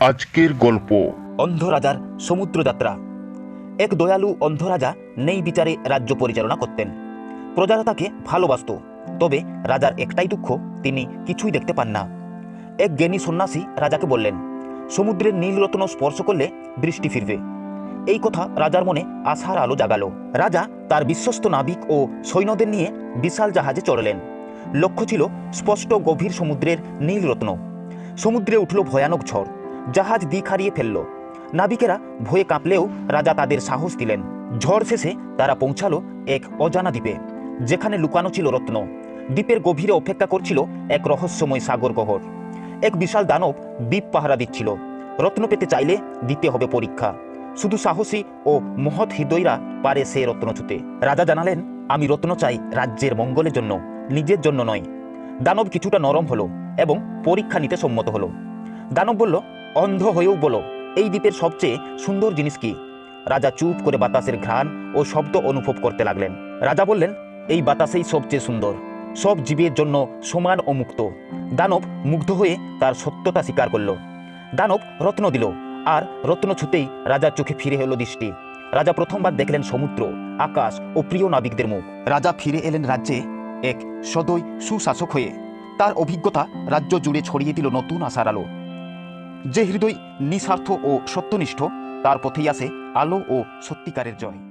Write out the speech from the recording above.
আজকের গল্প। অন্ধ রাজার সমুদ্র যাত্রা এক দয়ালু অন্ধ রাজা নেই বিচারে রাজ্য পরিচালনা করতেন। প্রজারা তাকে ভালোবাসত, তবে রাজার একটাই দুঃখ, তিনি কিছুই দেখতে পান না। এক জ্ঞানী সন্ন্যাসী রাজাকে বললেন, সমুদ্রের নীলরত্ন স্পর্শ করলে বৃষ্টি ফিরবে। এই কথা রাজার মনে আশার আলো জাগালো। রাজা তার বিশ্বস্ত নাবিক ও সৈন্যদের নিয়ে বিশাল জাহাজে চড়লেন। লক্ষ্য ছিল স্পষ্ট গভীর সমুদ্রের নীলরত্ন। সমুদ্রে উঠল ভয়ানক ঝড়। জাহাজ দিক হারিয়ে ফেলল। নাবিকেরা ভয়ে কাঁপলেও রাজা তাদের সাহস দিলেন। ঝড় শেষে তারা পৌঁছালো এক অজানা দ্বীপে, যেখানে লুকানো ছিল রত্ন। দ্বীপের গভীরে অপেক্ষা করছিল এক রহস্যময় সাগর গহর। এক বিশাল দানব দ্বীপ পাহারা দিচ্ছিল। রত্ন পেতে চাইলে দিতে হবে পরীক্ষা। শুধু সাহসী ও মহৎ হৃদয়রা পারে সে রত্ন ছুতে। রাজা জানালেন, আমি রত্ন চাই রাজ্যের মঙ্গলের জন্য, নিজের জন্য নয়। দানব কিছুটা নরম হলো এবং পরীক্ষা নিতে সম্মত হলো। দানব বলল অন্ধ হয়েও বলো, এই দ্বীপের সবচেয়ে সুন্দর জিনিস কি? রাজা চুপ করে বাতাসের ঘ্রাণ ও শব্দ অনুভব করতে লাগলেন। রাজা বললেন, এই বাতাসেই সবচেয়ে সুন্দর। সব জীবের জন্য সমান ও মুক্ত। দানব মুগ্ধ হয়ে তার সত্যতা স্বীকার করল। দানব রত্ন দিল, আর রত্ন ছুতেই রাজার চোখে ফিরে এলো দৃষ্টি। রাজা প্রথমবার দেখলেন সমুদ্র, আকাশ ও প্রিয় নাবিকদের মুখ। রাজা ফিরে এলেন রাজ্যে এক সদয় সুশাসক হয়ে। তার অভিজ্ঞতা রাজ্য জুড়ে ছড়িয়ে দিল নতুন আশার আলো। যে হৃদয় নিঃস্বার্থ ও সত্যনিষ্ঠ তার পথেই আছে আলো ও সত্যিকারের জয়।